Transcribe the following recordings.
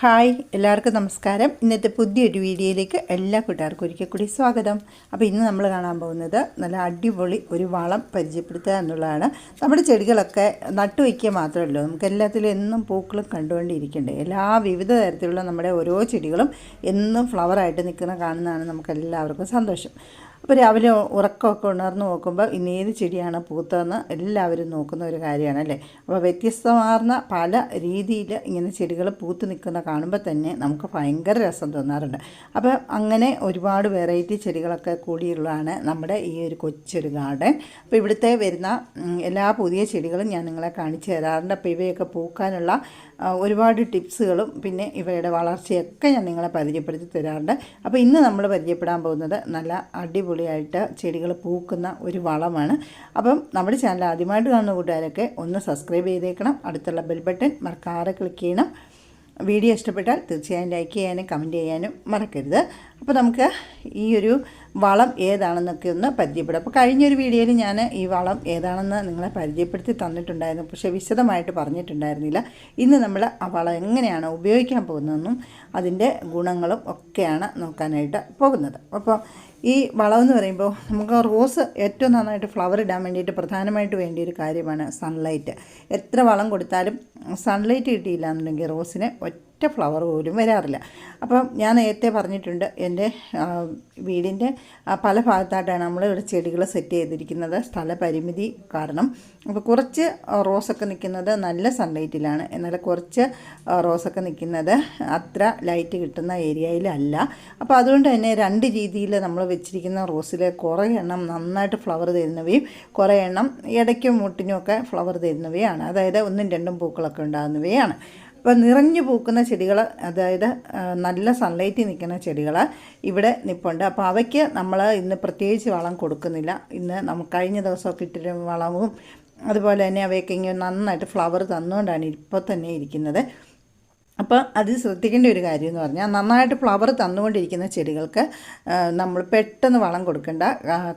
Hi എല്ലാവർക്കും നമസ്കാരം. ഇന്നത്തെ പുതിയൊരു വീഡിയോയിലേക്ക് എല്ലാ കൂട്ടുകാർക്കും ഒരിക്കൽ കൂടി സ്വാഗതം. അപ്പോൾ ഇന്ന് നമ്മൾ കാണാൻ പോകുന്നത് നല്ല അടിപൊളി ഒരു വളം പരിചയപ്പെടുത്തുക എന്നുള്ളതാണ്. നമ്മുടെ ചെടികളൊക്കെ നട്ടുവയ്ക്കുക മാത്രമല്ലോ നമുക്ക് എല്ലാത്തിലും എന്നും പൂക്കളും കണ്ടുകൊണ്ടിരിക്കണ്ടേ. എല്ലാ വിവിധ തരത്തിലുള്ള നമ്മുടെ ഓരോ ചെടികളും എന്നും ഫ്ലവറായിട്ട് നിൽക്കുന്ന കാണുന്നതാണ് നമുക്ക് എല്ലാവർക്കും സന്തോഷം. അപ്പോൾ രാവിലെ ഉറക്കമൊക്കെ ഉണർന്ന് നോക്കുമ്പോൾ ഇന്ന് ഏത് ചെടിയാണ് പൂത്തതെന്ന് എല്ലാവരും നോക്കുന്ന ഒരു കാര്യമാണ് അല്ലേ? അപ്പോൾ വ്യത്യസ്തമാർന്ന പല രീതിയിൽ ഇങ്ങനെ ചെടികൾ പൂത്ത് നിൽക്കുന്ന കാണുമ്പോൾ തന്നെ നമുക്ക് ഭയങ്കര രസം തോന്നാറുണ്ട്. അപ്പോൾ അങ്ങനെ ഒരുപാട് വെറൈറ്റി ചെടികളൊക്കെ കൂടിയുള്ളതാണ് നമ്മുടെ ഈ ഒരു കൊച്ചൊരു ഗാർഡൻ. അപ്പോൾ ഇവിടുത്തെ വരുന്ന എല്ലാ പുതിയ ചെടികളും ഞാൻ നിങ്ങളെ കാണിച്ചു തരാറുണ്ട്. അപ്പോൾ ഇവയൊക്കെ പൂക്കാനുള്ള ഒരുപാട് ടിപ്സുകളും പിന്നെ ഇവയുടെ വളർച്ചയൊക്കെ ഞാൻ നിങ്ങളെ പരിചയപ്പെടുത്തി തരാറുണ്ട്. അപ്പോൾ ഇന്ന് നമ്മൾ പരിചയപ്പെടാൻ പോകുന്നത് നല്ല അടിപൊളിയായിട്ട് ചെടികൾ പൂക്കുന്ന ഒരു വളമാണ്. അപ്പം നമ്മുടെ ചാനൽ ആദ്യമായിട്ട് കാണുന്ന കൂട്ടുകാരൊക്കെ ഒന്ന് സബ്സ്ക്രൈബ് ചെയ്തേക്കണം. അടുത്തുള്ള ബെൽ ബട്ടൺ മറക്കാതെ ക്ലിക്ക് ചെയ്യണം. വീഡിയോ ഇഷ്ടപ്പെട്ടാൽ തീർച്ചയായും ലൈക്ക് ചെയ്യാനും കമന്റ് ചെയ്യാനും മറക്കരുത്. അപ്പോൾ നമുക്ക് ഈ ഒരു വളം ഏതാണെന്നൊക്കെ ഒന്ന് പരിചയപ്പെടാം. അപ്പോൾ കഴിഞ്ഞൊരു വീഡിയോയിൽ ഞാൻ ഈ വളം ഏതാണെന്ന് നിങ്ങളെ പരിചയപ്പെടുത്തി തന്നിട്ടുണ്ടായിരുന്നു. പക്ഷേ വിശദമായിട്ട് പറഞ്ഞിട്ടുണ്ടായിരുന്നില്ല. ഇന്ന് നമ്മൾ ആ വളം എങ്ങനെയാണ് ഉപയോഗിക്കാൻ പോകുന്നതെന്നും അതിന്റെ ഗുണങ്ങളും ഒക്കെയാണ് നോക്കാനായിട്ട് പോകുന്നത്. അപ്പോൾ ഈ വളമെന്ന് പറയുമ്പോൾ നമുക്ക് റോസ് ഏറ്റവും നന്നായിട്ട് ഫ്ലവർ ഇടാൻ വേണ്ടിയിട്ട് പ്രധാനമായിട്ട് വേണ്ടിയ ഒരു കാര്യമാണ് സൺലൈറ്റ് എത്ര വളം കൊടുത്താലും സൺലൈറ്റ് കിട്ടിയില്ല എന്നുണ്ടെങ്കിൽ റോസിന് ഒറ്റ ഫ്ലവർ പോലും വരാറില്ല. അപ്പം ഞാൻ നേരത്തെ പറഞ്ഞിട്ടുണ്ട് എന്റെ വീടിന്റെ പല ഭാഗത്തായിട്ടാണ് നമ്മൾ ഇവിടെ ചെടികൾ സെറ്റ് ചെയ്തിരിക്കുന്നത്. സ്ഥലപരിമിതി കാരണം. അപ്പോൾ കുറച്ച് റോസൊക്കെ നിൽക്കുന്നത് നല്ല സൺലൈറ്റിലാണ് എന്നാൽ കുറച്ച് റോസൊക്കെ നിൽക്കുന്നത് അത്ര ലൈറ്റ് കിട്ടുന്ന ഏരിയയിലല്ല അപ്പോൾ അതുകൊണ്ട് തന്നെ രണ്ട് രീതിയിൽ നമ്മൾ വെച്ചിരിക്കുന്ന റോസിൽ കുറേ എണ്ണം നന്നായിട്ട് ഫ്ലവർ തരുന്നവയും കുറേ എണ്ണം ഇടയ്ക്കും മുട്ടിനും ഒക്കെ ഫ്ലവർ തരുന്നവയാണ്. അതായത് ഒന്നും രണ്ടും പൂക്കളൊക്കെ ഉണ്ടാകുന്നവയാണ്. അപ്പോൾ നിറഞ്ഞു പൂക്കുന്ന ചെടികൾ അതായത് നല്ല സൺലൈറ്റിൽ നിൽക്കുന്ന ചെടികൾ ഇവിടെ നിൽപ്പുണ്ട് അപ്പോൾ അവയ്ക്ക് നമ്മൾ ഇന്ന് പ്രത്യേകിച്ച് വളം കൊടുക്കുന്നില്ല. ഇന്ന് നമുക്ക് കഴിഞ്ഞ ദിവസമൊക്കെ ഇട്ടിട്ട് വളവും അതുപോലെ തന്നെ അവയൊക്കെ ഇങ്ങനെ നന്നായിട്ട് ഫ്ലവർ തന്നുകൊണ്ടാണ് ഇപ്പോൾ തന്നെ ഇരിക്കുന്നത്. അപ്പോൾ അത് ശ്രദ്ധിക്കേണ്ട ഒരു കാര്യം എന്ന് പറഞ്ഞാൽ നന്നായിട്ട് ഫ്ലവർ തന്നുകൊണ്ടിരിക്കുന്ന ചെടികൾക്ക് നമ്മൾ പെട്ടെന്ന് വളം കൊടുക്കേണ്ട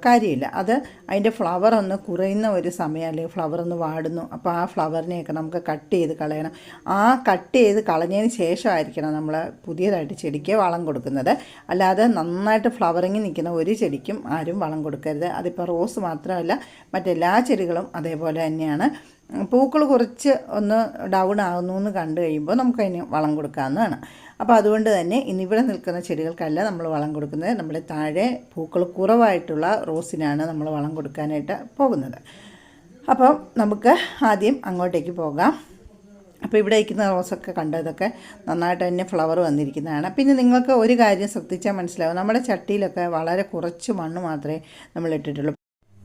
കാര്യമില്ല. അത് അതിന്റെ ഫ്ലവർ ഒന്ന് കുറയുന്ന ഒരു സമയം അല്ലെങ്കിൽ ഫ്ലവർ ഒന്ന് വാടുന്നു അപ്പോൾ ആ ഫ്ലവറിനെയൊക്കെ നമുക്ക് കട്ട് ചെയ്ത് കളയണം. ആ കട്ട് ചെയ്ത് കളഞ്ഞതിന് ശേഷമായിരിക്കണം നമ്മൾ പുതിയതായിട്ട് ചെടിക്ക് വളം കൊടുക്കുന്നത്. അല്ലാതെ നന്നായിട്ട് ഫ്ലവറിങ് നിൽക്കുന്ന ഒരു ചെടിക്കും ആരും വളം കൊടുക്കരുത്. അതിപ്പോൾ റോസ് മാത്രമല്ല മറ്റെല്ലാ ചെടികളും അതേപോലെ തന്നെയാണ്. പൂക്കൾ കുറച്ച് ഒന്ന് ഡൗൺ ആകുന്നു എന്ന് കണ്ടു കഴിയുമ്പോൾ നമുക്ക് അതിന് വളം കൊടുക്കാവുന്നതാണ്. അപ്പോൾ അതുകൊണ്ട് തന്നെ ഇന്നിവിടെ നിൽക്കുന്ന ചെടികൾക്കല്ല നമ്മൾ വളം കൊടുക്കുന്നത്. നമ്മുടെ താഴെ പൂക്കൾ കുറവായിട്ടുള്ള റോസിനാണ് നമ്മൾ വളം കൊടുക്കാനായിട്ട് പോകുന്നത്. അപ്പം നമുക്ക് ആദ്യം അങ്ങോട്ടേക്ക് പോകാം. അപ്പോൾ ഇവിടെ ഇരിക്കുന്ന റോസൊക്കെ കണ്ടതൊക്കെ നന്നായിട്ട് തന്നെ ഫ്ലവർ വന്നിരിക്കുന്നതാണ്. പിന്നെ നിങ്ങൾക്ക് ഒരു കാര്യം ശ്രദ്ധിച്ചാൽ മനസ്സിലാവും. നമ്മുടെ ചട്ടിയിലൊക്കെ വളരെ കുറച്ച് മണ്ണ് മാത്രമേ നമ്മൾ ഇട്ടിട്ടുള്ളൂ.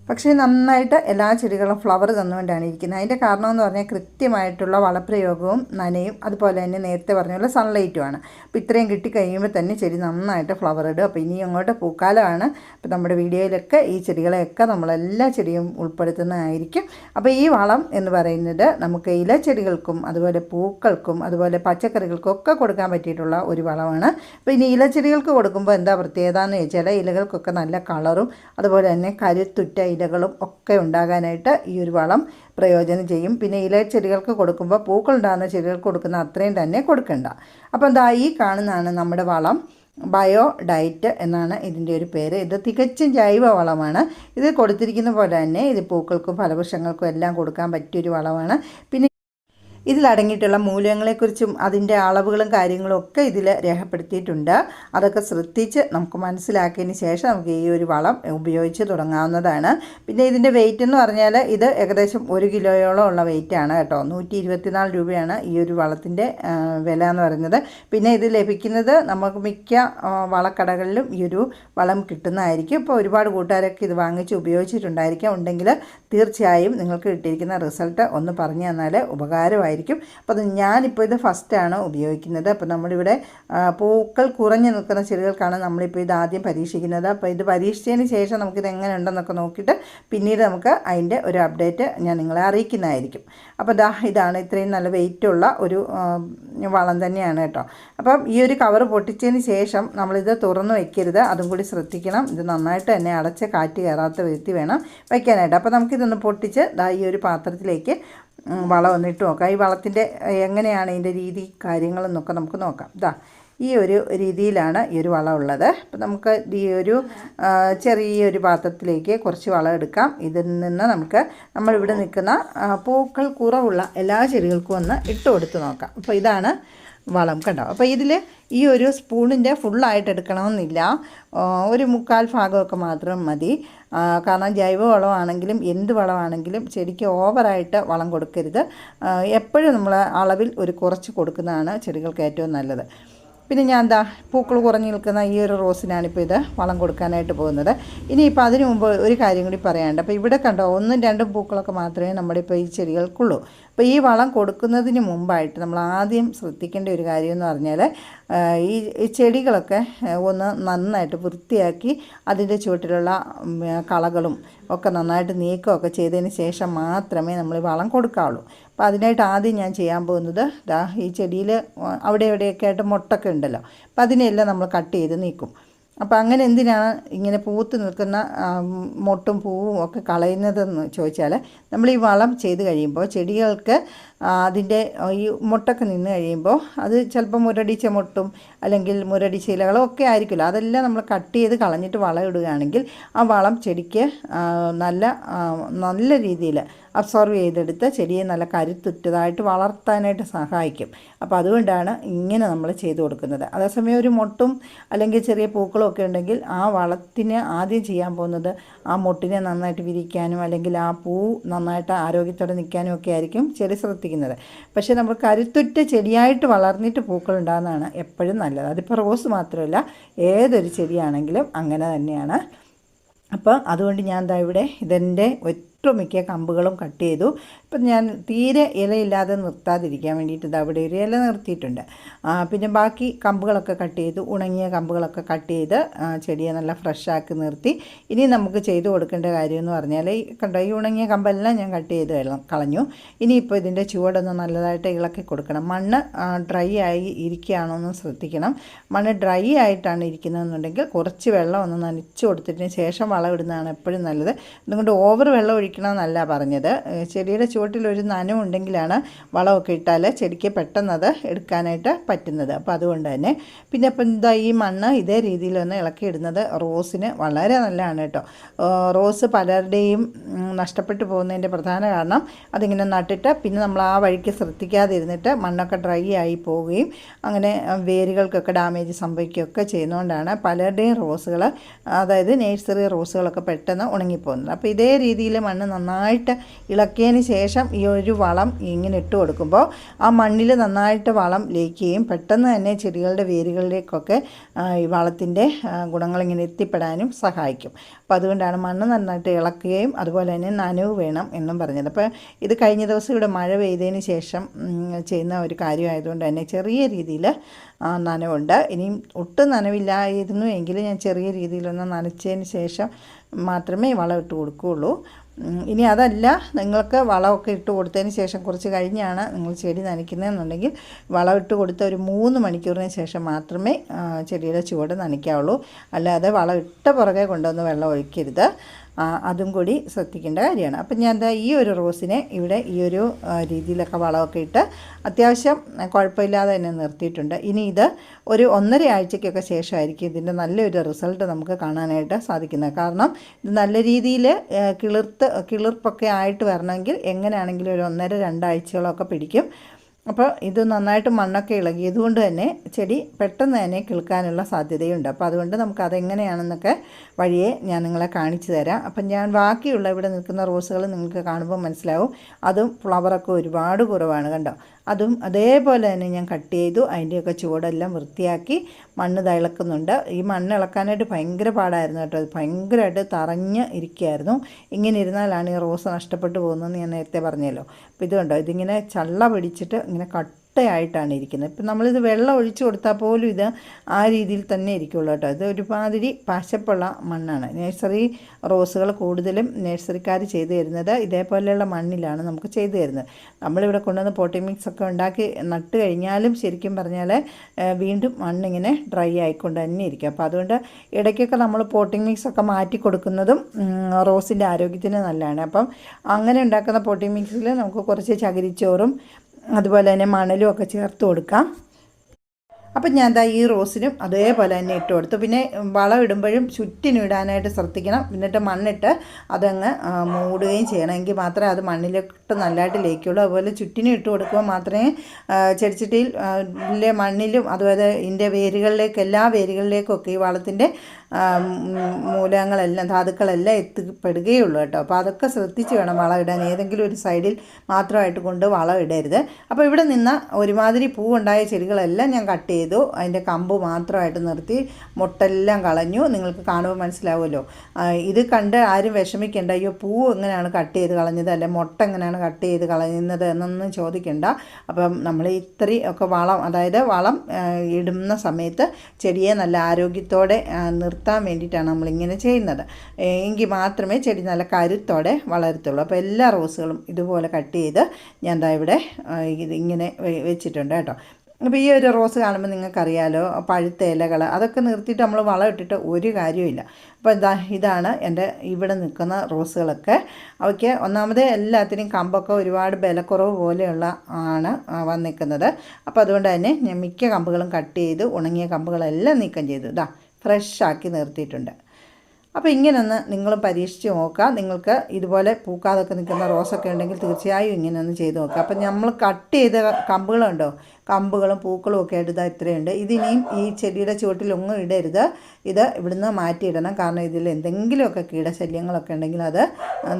പക്ഷേ നന്നായിട്ട് എല്ലാ ചെടികളും ഫ്ലവർ തന്നുകൊണ്ടാണ് ഇരിക്കുന്നത്. അതിന്റെ കാരണം എന്ന് പറഞ്ഞാൽ കൃത്യമായിട്ടുള്ള വളപ്രയോഗവും നനയും അതുപോലെ തന്നെ നേരത്തെ പറഞ്ഞ പോലെ സൺലൈറ്റുമാണ് അപ്പോൾ ഇത്രയും കിട്ടി കഴിയുമ്പോൾ തന്നെ ചെടി നന്നായിട്ട് ഫ്ലവർ ഇടും. അപ്പോൾ ഇനി അങ്ങോട്ട് പൂക്കാലമാണ്. അപ്പോൾ നമ്മുടെ വീഡിയോയിലൊക്കെ ഈ ചെടികളെയൊക്കെ നമ്മളെല്ലാ ചെടിയും ഉൾപ്പെടുത്തുന്നതായിരിക്കും. അപ്പോൾ ഈ വളം എന്ന് പറയുന്നത് നമുക്ക് ഇലച്ചെടികൾക്കും അതുപോലെ പൂക്കൾക്കും അതുപോലെ പച്ചക്കറികൾക്കും ഒക്കെ കൊടുക്കാൻ പറ്റിയിട്ടുള്ള ഒരു വളമാണ്. അപ്പോൾ ഇനി ഇലച്ചെടികൾക്ക് കൊടുക്കുമ്പോൾ എന്താ പ്രത്യേകത എന്ന് ചോദിച്ചാൽ ഇലകൾക്കൊക്കെ നല്ല കളറും അതുപോലെ തന്നെ കരുത്തുറ്റ ഇലകളും ഒക്കെ ഉണ്ടാകാനായിട്ട് ഈ ഒരു വളം പ്രയോജനം ചെയ്യും. പിന്നെ ഇല ചെടികൾക്ക് കൊടുക്കുമ്പോൾ പൂക്കൾ ഉണ്ടാകുന്ന ചെടികൾക്ക് കൊടുക്കുന്ന അത്രയും തന്നെ കൊടുക്കണ്ട. അപ്പോൾ എന്താ ഈ കാണുന്നതാണ് നമ്മുടെ വളം. ബയോ ഡയറ്റ് എന്നാണ് ഇതിന്റെ ഒരു പേര്. ഇത് തികച്ചും ജൈവ വളമാണ്. ഇത് കൊടുത്തിരിക്കുന്ന പോലെ തന്നെ ഇത് പൂക്കൾക്കും ഫലവൃക്ഷങ്ങൾക്കും എല്ലാം കൊടുക്കാൻ പറ്റിയൊരു വളമാണ്. പിന്നെ ഇതിലടങ്ങിയിട്ടുള്ള മൂല്യങ്ങളെക്കുറിച്ചും അതിന്റെ അളവുകളും കാര്യങ്ങളും ഒക്കെ ഇതിൽ രേഖപ്പെടുത്തിയിട്ടുണ്ട്. അതൊക്കെ ശ്രദ്ധിച്ച് നമുക്ക് മനസ്സിലാക്കിയതിന് ശേഷം നമുക്ക് ഈ ഒരു വളം ഉപയോഗിച്ച് തുടങ്ങാവുന്നതാണ്. പിന്നെ ഇതിന്റെ വെയിറ്റ് എന്ന് പറഞ്ഞാൽ ഇത് ഏകദേശം ഒരു കിലോയോളം ഉള്ള വെയിറ്റാണ് കേട്ടോ. നൂറ്റി ഇരുപത്തിനാല് രൂപയാണ് ഈ ഒരു വളത്തിന്റെ വില എന്ന് പറയുന്നത്. പിന്നെ ഇത് ലഭിക്കുന്നത് നമുക്ക് മിക്ക വളക്കടകളിലും ഈ ഒരു വളം കിട്ടുന്നതായിരിക്കും. ഇപ്പോൾ ഒരുപാട് കൂട്ടുകാരൊക്കെ ഇത് വാങ്ങിച്ച് ഉപയോഗിച്ചിട്ടുണ്ടായിരിക്കാം. ഉണ്ടെങ്കിൽ തീർച്ചയായും നിങ്ങൾക്ക് കിട്ടിയിരിക്കുന്ന റിസൾട്ട് ഒന്ന് പറഞ്ഞു തന്നാൽ ഉപകാരമായിരിക്കും അപ്പോൾ അത് ഞാനിപ്പോൾ ഇത് ഫസ്റ്റാണ് ഉപയോഗിക്കുന്നത്. അപ്പോൾ നമ്മളിവിടെ പൂക്കൾ കുറഞ്ഞു നിൽക്കുന്ന ചെടികൾക്കാണ് നമ്മളിപ്പോൾ ഇത് ആദ്യം പരീക്ഷിക്കുന്നത്. അപ്പോൾ ഇത് പരീക്ഷിച്ചതിന് ശേഷം നമുക്കിത് എങ്ങനെ ഉണ്ടെന്നൊക്കെ നോക്കിയിട്ട് പിന്നീട് നമുക്ക് അതിന്റെ ഒരു അപ്ഡേറ്റ് ഞാൻ നിങ്ങളെ അറിയിക്കുന്നതായിരിക്കും. അപ്പോൾ ദാ ഇതാണ് ഇത്രയും നല്ല വെയിറ്റുള്ള ഒരു വളം തന്നെയാണ് കേട്ടോ. അപ്പം ഈ ഒരു കവർ പൊട്ടിച്ചതിന് ശേഷം നമ്മളിത് തുറന്ന് വയ്ക്കരുത് അതും കൂടി ശ്രദ്ധിക്കണം. ഇത് നന്നായിട്ട് തന്നെ അടച്ച് കാറ്റ് കയറാത്ത വിധത്തിൽ വേണം വയ്ക്കാനായിട്ട് അപ്പോൾ നമുക്കിതൊന്ന് പൊട്ടിച്ച് ദാ ഈ ഒരു പാത്രത്തിലേക്ക് ഉം, വളം ഒന്ന് ഇട്ട് നോക്കാം. ഈ വളത്തിന്റെ എങ്ങനെയാണ് ഇതിന്റെ രീതി കാര്യങ്ങളെന്നൊക്കെ നമുക്ക് നോക്കാം. ഇതാ ഈ ഒരു രീതിയിലാണ് ഈ ഒരു വളം ഉള്ളത്. അപ്പം നമുക്ക് ഈ ഒരു ചെറിയൊരു പാത്രത്തിലേക്ക് കുറച്ച് വളം എടുക്കാം. ഇതിൽ നിന്ന് നമുക്ക് നമ്മളിവിടെ നിൽക്കുന്ന പൂക്കൾ കുറവുള്ള എല്ലാ ചെടികൾക്കും ഒന്ന് ഇട്ട് കൊടുത്ത് നോക്കാം. അപ്പോൾ ഇതാണ് വളം കണ്ടോ? അപ്പോൾ ഇതിൽ ഈ ഒരു സ്പൂണിന്റെ ഫുള്ളായിട്ട് എടുക്കണമെന്നില്ല. ഒരു മുക്കാൽ ഭാഗമൊക്കെ മാത്രം മതി. കാരണം ജൈവ വളമാണെങ്കിലും എന്ത് വളമാണെങ്കിലും ചെടിക്ക് ഓവറായിട്ട് വളം കൊടുക്കരുത്. എപ്പോഴും നമ്മൾ അളവിൽ ഒരു കുറച്ച് കൊടുക്കുന്നതാണ് ചെടികൾക്ക് ഏറ്റവും നല്ലത്. പിന്നെ ഞാൻ എന്താ പൂക്കൾ കുറഞ്ഞു നിൽക്കുന്ന ഈ ഒരു റോസിനാണിപ്പോൾ ഇത് വളം കൊടുക്കാനായിട്ട് പോകുന്നത്. ഇനിയിപ്പോൾ അതിനു മുമ്പ് ഒരു കാര്യം കൂടി പറയാനുണ്ട്. അപ്പോൾ ഇവിടെ കണ്ടോ ഒന്നും രണ്ടും പൂക്കളൊക്കെ മാത്രമേ നമ്മുടെ ഇപ്പോൾ ഈ ചെടികൾക്കുള്ളൂ. അപ്പോൾ ഈ വളം കൊടുക്കുന്നതിന് മുമ്പായിട്ട് നമ്മൾ ആദ്യം ശ്രദ്ധിക്കേണ്ട ഒരു കാര്യം എന്ന് പറഞ്ഞാൽ ഈ ചെടികളൊക്കെ ഒന്ന് നന്നായിട്ട് വൃത്തിയാക്കി അതിന്റെ ചുവട്ടിലുള്ള കളകളും ഒക്കെ നന്നായിട്ട് നീക്കമൊക്കെ ചെയ്തതിന് ശേഷം മാത്രമേ നമ്മൾ വളം കൊടുക്കാവുള്ളൂ. അപ്പോൾ അതിനായിട്ട് ആദ്യം ഞാൻ ചെയ്യാൻ പോകുന്നത് ദാ ഈ ചെടിയിൽ അവിടെ എവിടെയൊക്കെ ആയിട്ട് മുട്ടൊക്കെ ഉണ്ടല്ലോ. അപ്പോൾ അതിനെല്ലാം നമ്മൾ കട്ട് ചെയ്ത് നീക്കും. അപ്പോൾ അങ്ങനെ എന്തിനാണ് ഇങ്ങനെ പൂത്ത് നിൽക്കുന്ന മൊട്ടും പൂവും ഒക്കെ കളയുന്നതെന്ന് ചോദിച്ചാൽ നമ്മൾ ഈ വളം ചെയ്ത് കഴിയുമ്പോൾ ചെടികൾക്ക് അതിന്റെ ഈ മുട്ടൊക്കെ നിന്ന് കഴിയുമ്പോൾ അത് ചിലപ്പോൾ മുരടിച്ച മുട്ടും അല്ലെങ്കിൽ മുരടിച്ച ഇലകളോ ഒക്കെ ആയിരിക്കുമല്ലോ. അതെല്ലാം നമ്മൾ കട്ട് ചെയ്ത് കളഞ്ഞിട്ട് വളം ഇടുകയാണെങ്കിൽ ആ വളം ചെടിക്ക് നല്ല നല്ല രീതിയിൽ അബ്സോർവ് ചെയ്തെടുത്ത് ചെടിയെ നല്ല കരുത്തുറ്റതായിട്ട് വളർത്താനായിട്ട് സഹായിക്കും. അപ്പോൾ അതുകൊണ്ടാണ് ഇങ്ങനെ നമ്മൾ ചെയ്തു കൊടുക്കുന്നത്. അതേസമയം ഒരു മൊട്ടും അല്ലെങ്കിൽ ചെറിയ പൂക്കളും ഒക്കെ ഉണ്ടെങ്കിൽ ആ വളത്തിന് ആദ്യം ചെയ്യാൻ പോകുന്നത് ആ മൊട്ടിനെ നന്നായിട്ട് വിരിക്കാനും അല്ലെങ്കിൽ ആ പൂ നന്നായിട്ട് ആരോഗ്യത്തോടെ നിൽക്കാനും ഒക്കെ ആയിരിക്കും ചെടി ശ്രദ്ധിക്കുന്നത്. പക്ഷേ നമ്മൾ കരുത്തുറ്റ ചെടിയായിട്ട് വളർന്നിട്ട് പൂക്കൾ ഉണ്ടാകുന്നതാണ് എപ്പോഴും നല്ലത്. അതിപ്പോൾ റോസ് മാത്രമല്ല ഏതൊരു ചെടിയാണെങ്കിലും അങ്ങനെ തന്നെയാണ്. അപ്പോൾ അതുകൊണ്ട് ഞാൻ ദാ ഇവിടെ ഇതിന്റെ ഒട്ടുമിക്ക കമ്പുകളും കട്ട് ചെയ്തു. ഇപ്പം ഞാൻ തീരെ ഇലയില്ലാതെ നിർത്താതിരിക്കാൻ വേണ്ടിയിട്ട് ഇത് അവിടെ ഒരു ഇല നിർത്തിയിട്ടുണ്ട്. പിന്നെ ബാക്കി കമ്പുകളൊക്കെ കട്ട് ചെയ്തു ഉണങ്ങിയ കമ്പുകളൊക്കെ കട്ട് ചെയ്ത് ചെടിയെ നല്ല ഫ്രഷാക്കി നിർത്തി. ഇനി നമുക്ക് ചെയ്തു കൊടുക്കേണ്ട കാര്യം എന്ന് പറഞ്ഞാൽ ഈ കണ്ടോ ഈ ഉണങ്ങിയ കമ്പെല്ലാം ഞാൻ കട്ട് ചെയ്ത് കള- കളഞ്ഞു. ഇനിയിപ്പോൾ ഇതിന്റെ ചുവടൊന്ന് നല്ലതായിട്ട് ഇളക്കി കൊടുക്കണം. മണ്ണ് ഡ്രൈ ആയി ഇരിക്കുകയാണോ എന്ന് ശ്രദ്ധിക്കണം. മണ്ണ് ഡ്രൈ ആയിട്ടാണ് ഇരിക്കുന്നതെന്നുണ്ടെങ്കിൽ കുറച്ച് വെള്ളം ഒന്ന് നനച്ച് കൊടുത്തതിന് ശേഷം വളം ഇടുന്നതാണ് എപ്പോഴും നല്ലത്. അതുകൊണ്ട് ഓവർ വെള്ളം ഒഴിക്കണമെന്നല്ല പറഞ്ഞത്. ചെടിയുടെ ചുവട്ടിൽ ഒരു നനവുണ്ടെങ്കിലാണ് വളമൊക്കെ ഇട്ടാൽ ചെടിക്ക് പെട്ടെന്ന് അത് എടുക്കാനായിട്ട് പറ്റുന്നത്. അപ്പോൾ അതുകൊണ്ട് തന്നെ. പിന്നെ ഇപ്പം എന്താ ഈ മണ്ണ് ഇതേ രീതിയിലൊന്ന് ഇളക്കിയിടുന്നത് റോസിന് വളരെ നല്ലതാണ് കേട്ടോ. റോസ് പലരുടെയും നഷ്ടപ്പെട്ടു പോകുന്നതിന്റെ പ്രധാന കാരണം അതിങ്ങനെ നട്ടിട്ട് പിന്നെ നമ്മൾ ആ വഴിക്ക് ശ്രദ്ധിക്കാതെ ഇരുന്നിട്ട് മണ്ണൊക്കെ ഡ്രൈ ആയി പോവുകയും അങ്ങനെ വേരുകൾക്കൊക്കെ ഡാമേജ് സംഭവിക്കുകയൊക്കെ ചെയ്യുന്നതുകൊണ്ടാണ് പലരുടെയും റോസുകൾ അതായത് നേഴ്സറി റോസുകളൊക്കെ പെട്ടെന്ന് ഉണങ്ങിപ്പോകുന്നത്. അപ്പോൾ ഇതേ രീതിയിൽ മണ്ണ് നന്നായിട്ട് ഇളക്കിയതിന് ശേഷം ഈ ഒരു വളം ഇങ്ങനെ ഇട്ട് കൊടുക്കുമ്പോൾ ആ മണ്ണിൽ നന്നായിട്ട് വളം ലയിക്കുകയും പെട്ടെന്ന് തന്നെ ചെടികളുടെ വേരുകളിലേക്കൊക്കെ ഈ വളത്തിന്റെ ഗുണങ്ങളിങ്ങനെ എത്തിപ്പെടാനും സഹായിക്കും. അപ്പോൾ അതുകൊണ്ടാണ് മണ്ണ് നന്നായിട്ട് ഇളക്കുകയും അതുപോലെ തന്നെ നനവ് വേണം എന്നും പറഞ്ഞത്. അപ്പോൾ ഇത് കഴിഞ്ഞ ദിവസം ഇവിടെ മഴ പെയ്തതിന് ശേഷം ചെയ്യുന്ന ഒരു കാര്യമായതുകൊണ്ട് തന്നെ ചെറിയ രീതിയിൽ നനവുണ്ട്. ഇനിയും ഒട്ടും നനവില്ലായിരുന്നു എങ്കിൽ ഞാൻ ചെറിയ രീതിയിലൊന്ന് നനച്ചതിന് ശേഷം മാത്രമേ വളം ഇട്ട് കൊടുക്കുകയുള്ളൂ. ഇനി അതല്ല നിങ്ങൾക്ക് വളമൊക്കെ ഇട്ട് കൊടുത്തതിന് ശേഷം കുറച്ച് കഴിഞ്ഞാണ് നിങ്ങൾ ചെടി നനയ്ക്കുന്നതെന്നുണ്ടെങ്കിൽ വളം ഇട്ട് കൊടുത്ത ഒരു മൂന്ന് മണിക്കൂറിന് ശേഷം മാത്രമേ ചെടിയുടെ ചുവട് നനയ്ക്കാവുള്ളൂ. അല്ലാതെ വളം ഇട്ട പുറകെ കൊണ്ടുവന്ന് വെള്ളം ഒഴിക്കരുത്. അതും കൂടി ശ്രദ്ധിക്കേണ്ട കാര്യമാണ്. അപ്പം ഞാൻ എന്താ ഈ ഒരു റോസിനെ ഇവിടെ ഈ ഒരു രീതിയിലൊക്കെ വളമൊക്കെ ഇട്ട് അത്യാവശ്യം കുഴപ്പമില്ലാതെ തന്നെ നിർത്തിയിട്ടുണ്ട്. ഇനി ഇത് ഒരു ഒന്നര ആഴ്ചയ്ക്കൊക്കെ ശേഷമായിരിക്കും ഇതിന്റെ നല്ലൊരു റിസൾട്ട് നമുക്ക് കാണാനായിട്ട് സാധിക്കുന്നത്. കാരണം ഇത് നല്ല രീതിയിൽ കിളിർത്ത് കിളിർപ്പൊക്കെ ആയിട്ട് വരണമെങ്കിൽ എങ്ങനെയാണെങ്കിലും ഒരു ഒന്നര രണ്ടാഴ്ചകളൊക്കെ പിടിക്കും. അപ്പോൾ ഇത് നന്നായിട്ട് മണ്ണൊക്കെ ഇളകിയത് കൊണ്ട് തന്നെ ചെടി പെട്ടെന്ന് തന്നെ കിളിക്കാനുള്ള സാധ്യതയുണ്ട്. അപ്പോൾ അതുകൊണ്ട് നമുക്ക് അതെങ്ങനെയാണെന്നൊക്കെ വഴിയെ ഞാൻ നിങ്ങളെ കാണിച്ചു തരാം. അപ്പം ഞാൻ ബാക്കിയുള്ള ഇവിടെ നിൽക്കുന്ന റോസുകൾ നിങ്ങൾക്ക് കാണുമ്പോൾ മനസ്സിലാവും. അതും ഫ്ലവറൊക്കെ ഒരുപാട് കുറവാണ് കണ്ടോ. അതും അതേപോലെ തന്നെ ഞാൻ കട്ട് ചെയ്തു. അതിന്റെയൊക്കെ ചുവടെല്ലാം വൃത്തിയാക്കി മണ്ണ് തിളക്കുന്നുണ്ട് ഈ മണ്ണ് ഇളക്കാനായിട്ട് ഭയങ്കര പാടായിരുന്നു കേട്ടോ. അത് ഭയങ്കരമായിട്ട് തറഞ്ഞ് ഇരിക്കുകയായിരുന്നു ഇങ്ങനെ ഇരുന്നാലാണ് ഈ റോസ് നഷ്ടപ്പെട്ടു പോകുന്നതെന്ന് ഞാൻ നേരത്തെ പറഞ്ഞല്ലോ. അപ്പോൾ ഇത് കണ്ടോ ഇതിങ്ങനെ ചള്ള പിടിച്ചിട്ട് ഇങ്ങനെ കട്ടി മുട്ടയായിട്ടാണ് ഇരിക്കുന്നത്. ഇപ്പം നമ്മളിത് വെള്ളം ഒഴിച്ചു കൊടുത്താൽ പോലും ഇത് ആ രീതിയിൽ തന്നെ ഇരിക്കുള്ളൂ കേട്ടോ. ഇത് ഒരുമാതിരി പശപ്പുള്ള മണ്ണാണ്. നഴ്സറി റോസുകൾ കൂടുതലും നഴ്സറിക്കാർ ചെയ്തു തരുന്നത് ഇതേപോലെയുള്ള മണ്ണിലാണ് നമുക്ക് ചെയ്തു തരുന്നത്. നമ്മളിവിടെ കൊണ്ടുവന്ന് പോട്ടി മിക്സ് ഒക്കെ ഉണ്ടാക്കി നട്ട് കഴിഞ്ഞാലും ശരിക്കും പറഞ്ഞാൽ വീണ്ടും മണ്ണിങ്ങനെ ഡ്രൈ ആയിക്കൊണ്ട് തന്നെ ഇരിക്കും. അപ്പോൾ അതുകൊണ്ട് ഇടയ്ക്കൊക്കെ നമ്മൾ പോട്ടിംഗ് മിക്സ് ഒക്കെ മാറ്റി കൊടുക്കുന്നതും റോസിന്റെ ആരോഗ്യത്തിന് നല്ലതാണ്. അപ്പം അങ്ങനെ ഉണ്ടാക്കുന്ന പോട്ടിംഗ് മിക്സിൽ നമുക്ക് കുറച്ച് ചകിരിച്ചോറും അതുപോലെ തന്നെ മണലും ഒക്കെ ചേർത്ത് കൊടുക്കാം. അപ്പം ഞാൻ ദാ ഈ റോസിനും അതേപോലെ തന്നെ ഇട്ട് കൊടുത്തു. പിന്നെ വളം ഇടുമ്പോഴും ചുറ്റിനും ഇടാനായിട്ട് ശ്രദ്ധിക്കണം. എന്നിട്ട് മണ്ണിട്ട് അതങ്ങ് മൂടുകയും ചെയ്യണം. എങ്കിൽ മാത്രമേ അത് മണ്ണിലിട്ട് നല്ലതായിട്ട് ലയിക്കുള്ളൂ. അതുപോലെ ചുറ്റിനും ഇട്ട് കൊടുക്കുമ്പോൾ മാത്രമേ ചെടിച്ചട്ടിയിൽ മണ്ണിലും അതുപോലെ ഇതിന്റെ വേരുകളിലേക്ക് എല്ലാ വേരുകളിലേക്കൊക്കെ ഈ വളത്തിന്റെ ഉം, ധാതുക്കളെല്ലാം എത്തിപ്പെടുകയുള്ളൂ കേട്ടോ. അപ്പോൾ അതൊക്കെ ശ്രദ്ധിച്ച് വേണം വളം ഇടാൻ. ഏതെങ്കിലും ഒരു സൈഡിൽ മാത്രമായിട്ട് കൊണ്ട് വളം ഇടരുത്. അപ്പോൾ ഇവിടെ നിന്ന് ഒരുമാതിരി പൂവുണ്ടായ ചെടികളെല്ലാം ഞാൻ കട്ട് ചെയ്തു. അതിന്റെ കമ്പ് മാത്രമായിട്ട് നിർത്തി. മുട്ടെല്ലാം കളഞ്ഞു. നിങ്ങൾക്ക് കാണുമ്പോൾ മനസ്സിലാവുമല്ലോ. ഇത് കണ്ട് ആരും വിഷമിക്കേണ്ട. അയ്യോ പൂവ് എങ്ങനെയാണ് കട്ട് ചെയ്ത് കളഞ്ഞത്? അല്ലെ മുട്ട എങ്ങനെയാണ് കട്ട് ചെയ്ത് കളയുന്നത് എന്നൊന്നും ചോദിക്കേണ്ട. അപ്പം നമ്മൾ ഇത്രയും ഒക്കെ വളം അതായത് വളം ഇടുന്ന സമയത്ത് ചെടിയെ നല്ല ആരോഗ്യത്തോടെ ആ, നിർത്താൻ വേണ്ടിയിട്ടാണ് നമ്മളിങ്ങനെ ചെയ്യുന്നത്. എങ്കിൽ മാത്രമേ ചെടി നല്ല കരുത്തോടെ വളരത്തുള്ളൂ. അപ്പോൾ എല്ലാ റോസുകളും ഇതുപോലെ കട്ട് ചെയ്ത് ഞാൻ ദാ ഇവിടെ ഇങ്ങനെ വെച്ചിട്ടുണ്ട് കേട്ടോ. അപ്പോൾ ഈ ഒരു റോസ് കാണുമ്പോൾ നിങ്ങൾക്കറിയാലോ പഴുത്ത ഇലകൾ അതൊക്കെ നിർത്തിയിട്ട് നമ്മൾ വളം ഇട്ടിട്ട് ഒരു കാര്യമില്ല അപ്പോൾ ഇതാ ഇതാണ് എന്റെ ഇവിടെ നിൽക്കുന്ന റോസുകളൊക്കെ. അവയ്ക്ക് ഒന്നാമത് എല്ലാത്തിനും കമ്പൊക്കെ ഒരുപാട് ബലക്കുറവ് പോലെയുള്ള ആണ് വന്നിരിക്കുന്നത്. അപ്പോൾ അതുകൊണ്ട് തന്നെ ഞാൻ മിക്ക കമ്പുകളും കട്ട് ചെയ്ത് ഉണങ്ങിയ കമ്പുകളെല്ലാം നീക്കം ചെയ്തു. ഇതാ ഫ്രഷ് ആക്കി നിർത്തിയിട്ടുണ്ട്. അപ്പോൾ ഇങ്ങനെ ഒന്ന് നിങ്ങളും പരീക്ഷിച്ച് നോക്കുക നിങ്ങൾക്ക് ഇതുപോലെ പൂക്കാതൊക്കെ നിൽക്കുന്ന റോസൊക്കെ ഉണ്ടെങ്കിൽ തീർച്ചയായും ഇങ്ങനെ ഒന്ന് ചെയ്ത് നോക്കുക അപ്പോൾ നമ്മൾ കട്ട് ചെയ്ത കമ്പുകളുണ്ടോ കമ്പുകളും പൂക്കളും ഒക്കെ ആയിട്ട് ഇതാ ഇത്രയുണ്ട്. ഇതിനിയും ഈ ചെടിയുടെ ചുവട്ടിലൊന്നും ഇടരുത്. ഇത് ഇവിടുന്ന് മാറ്റിയിടണം. കാരണം ഇതിൽ എന്തെങ്കിലുമൊക്കെ കീടശല്യങ്ങളൊക്കെ ഉണ്ടെങ്കിൽ അത്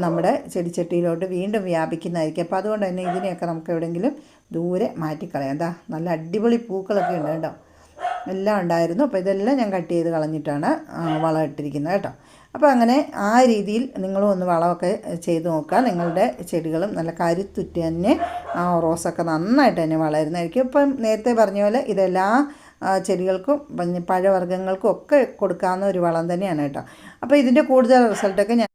നമ്മുടെ ചെടിച്ചട്ടിയിലോട്ട് വീണ്ടും വ്യാപിക്കുന്നതായിരിക്കും. അപ്പോൾ അതുകൊണ്ട് തന്നെ ഇതിനെയൊക്കെ നമുക്ക് എവിടെയെങ്കിലും ദൂരെ മാറ്റിക്കളയാം. എന്താ നല്ല അടിപൊളി പൂക്കളൊക്കെ ഉണ്ട് കേട്ടോ. എല്ലാം ഉണ്ടായിരുന്നു. അപ്പോൾ ഇതെല്ലാം ഞാൻ കട്ട് ചെയ്ത് കളഞ്ഞിട്ടാണ് വളം ഇട്ടിരിക്കുന്നത് കേട്ടോ. അപ്പോൾ അങ്ങനെ ആ രീതിയിൽ നിങ്ങളും ഒന്ന് വളമൊക്കെ ചെയ്ത് നോക്കുക. നിങ്ങളുടെ ചെടികളും നല്ല കരുത്തുറ്റി തന്നെ ആ റോസൊക്കെ നന്നായിട്ട് തന്നെ വളരുന്നതായിരിക്കും. ഇപ്പം നേരത്തെ പറഞ്ഞ പോലെ ഇതെല്ലാ ചെടികൾക്കും പഴവർഗങ്ങൾക്കും ഒക്കെ കൊടുക്കാവുന്ന ഒരു വളം തന്നെയാണ് കേട്ടോ. അപ്പോൾ ഇതിന്റെ കൂടുതൽ റിസൾട്ടൊക്കെ ഞാൻ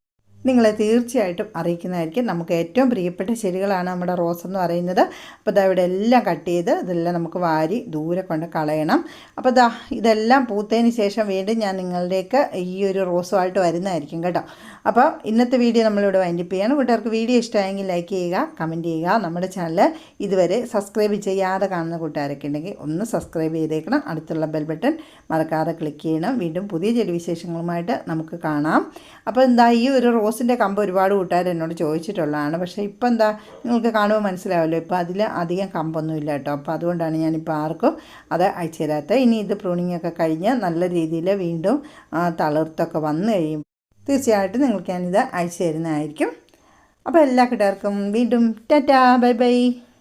നിങ്ങളെ തീർച്ചയായിട്ടും അറിയിക്കുന്നതായിരിക്കും. നമുക്ക് ഏറ്റവും പ്രിയപ്പെട്ട ചെടികളാണ് നമ്മുടെ റോസ് എന്ന് പറയുന്നത്. അപ്പോൾ ഇതാ ഇവിടെ എല്ലാം കട്ട് ചെയ്ത് ഇതെല്ലാം നമുക്ക് വാരി ദൂരെ കൊണ്ട് കളയണം. അപ്പോൾ ഇതാ ഇതെല്ലാം പൂത്തതിന് ശേഷം വീണ്ടും ഞാൻ നിങ്ങളുടെയൊക്കെ ഈ ഒരു റോസുമായിട്ട് വരുന്നതായിരിക്കും കേട്ടോ. അപ്പോൾ ഇന്നത്തെ വീഡിയോ നമ്മളിവിടെ വൈൻഡപ്പ് ചെയ്യണം. കൂട്ടുകാർക്ക് വീഡിയോ ഇഷ്ടമായെങ്കിൽ ലൈക്ക് ചെയ്യുക കമന്റ് ചെയ്യുക. നമ്മുടെ ചാനൽ ഇതുവരെ സബ്സ്ക്രൈബ് ചെയ്യാതെ കാണുന്ന കൂട്ടുകാരൊക്കെ ഉണ്ടെങ്കിൽ ഒന്ന് സബ്സ്ക്രൈബ് ചെയ്തേക്കണം. അടുത്തുള്ള ബെൽ ബട്ടൺ മറക്കാതെ ക്ലിക്ക് ചെയ്യണം. വീണ്ടും പുതിയ ചെടി വിശേഷങ്ങളുമായിട്ട് നമുക്ക് കാണാം. അപ്പോൾ എന്താ ഈ ഒരു റോസിന്റെ കമ്പ് ഒരുപാട് കൂട്ടുകാർ എന്നോട് ചോദിച്ചിട്ടുള്ളതാണ്. പക്ഷേ ഇപ്പോൾ എന്താ നിങ്ങൾക്ക് കാണുമ്പോൾ മനസ്സിലാവുമല്ലോ ഇപ്പോൾ അതിൽ അധികം കമ്പൊന്നും ഇല്ല കേട്ടോ. അപ്പോൾ അതുകൊണ്ടാണ് ഞാനിപ്പോൾ ആർക്കും അത് അയച്ചു തരാത്തത്. ഇനി ഇത് പ്രൂണിങ്ങൊക്കെ കഴിഞ്ഞ് നല്ല രീതിയിൽ വീണ്ടും തളിർത്തൊക്കെ വന്നു കഴിയും തീർച്ചയായിട്ടും നിങ്ങൾക്ക് ഞാനിത് അയച്ചു തരുന്നതായിരിക്കും. അപ്പോൾ എല്ലാ കൂട്ടുകാർക്കും വീണ്ടും ടാറ്റാ ബൈ ബൈ.